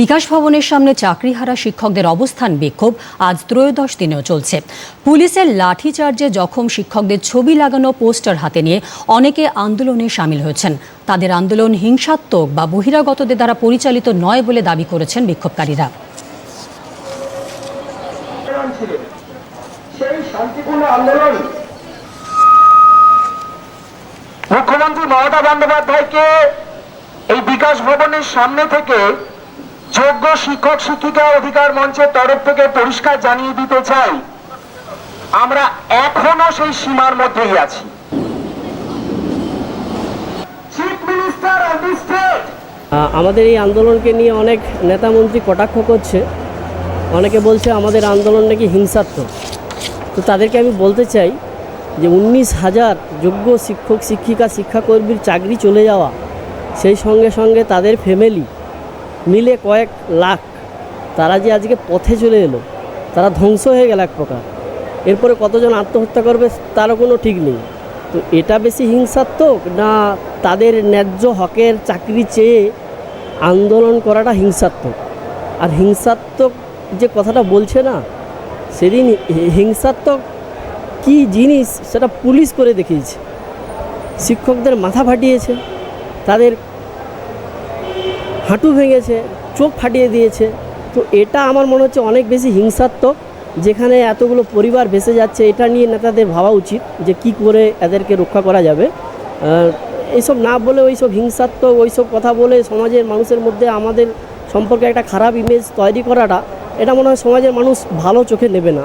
বিকাশ ভবনের সামনে চাকরিহারা শিক্ষকদের অবস্থান বিক্ষোভ আজ ত্রয়োদশ দিনেও চলছে। পুলিশের লাঠিচার্জে জখম শিক্ষকদের ছবি লাগানো, পোস্টার হাতে নিয়ে অনেকে আন্দোলনে সামিল হয়েছেন। তাদের আন্দোলন হিংসাত্মক বা বহিরাগতদের দ্বারা পরিচালিত নয় বলে দাবি করেছেন বিক্ষোভকারীরা। মুখ্যমন্ত্রী মমতা বন্দ্যোপাধ্যায়কে এই বিকাশ ভবনের সামনে থেকে যোগ্য শিক্ষক শিক্ষিকা অধিকার মঞ্চের তরফ থেকে পরিষ্কার জানিয়ে দিতে চাই, আমরা এখনও সেই সীমার মধ্যেই আছি। আমাদের এই আন্দোলনকে নিয়ে অনেক নেতামন্ত্রী কটাক্ষ করছে। অনেকে বলছে আমাদের আন্দোলন নাকি হিংসাত্মক। তো তাদেরকে আমি বলতে চাই যে উনিশ হাজার যোগ্য শিক্ষক, শিক্ষিকা, শিক্ষাকর্মীর চাকরি চলে যাওয়া, সেই সঙ্গে সঙ্গে তাদের ফ্যামিলি মিলে কয়েক লাখ। তারা যে আজকে পথে চলে এলো, তারা ধ্বংস হয়ে গেল এক প্রকার। এরপরে কতজন আত্মহত্যা করবে তারও কোনো ঠিক নেই। তো এটা বেশি হিংসাত্মক না তাদের ন্যায্য হকের চাকরি চেয়ে আন্দোলন করাটা হিংসাত্মক? আর হিংসাত্মক যে কথাটা বলছে না, সেদিন হিংসাত্মক কি জিনিস সেটা পুলিশ করে দেখিয়েছে। শিক্ষকদের মাথা ফাটিয়েছে। তাদের হাঁটু ভেঙেছে, চোখ ফাটিয়ে দিয়েছে। তো এটা আমার মনে হচ্ছে অনেক বেশি হিংসাত্মক, যেখানে এতগুলো পরিবার ভেসে যাচ্ছে, এটা নিয়ে নেতাদের ভাবা উচিত যে কি করে এদেরকে রক্ষা করা যাবে। এইসব না বলে, ওইসব হিংসাত্মক, ওইসব কথা বলে সমাজের মানুষের মধ্যে আমাদের সম্পর্কে একটা খারাপ ইমেজ তৈরি করাটা, এটা মনে হয় সমাজের মানুষ ভালো চোখে নেবে না।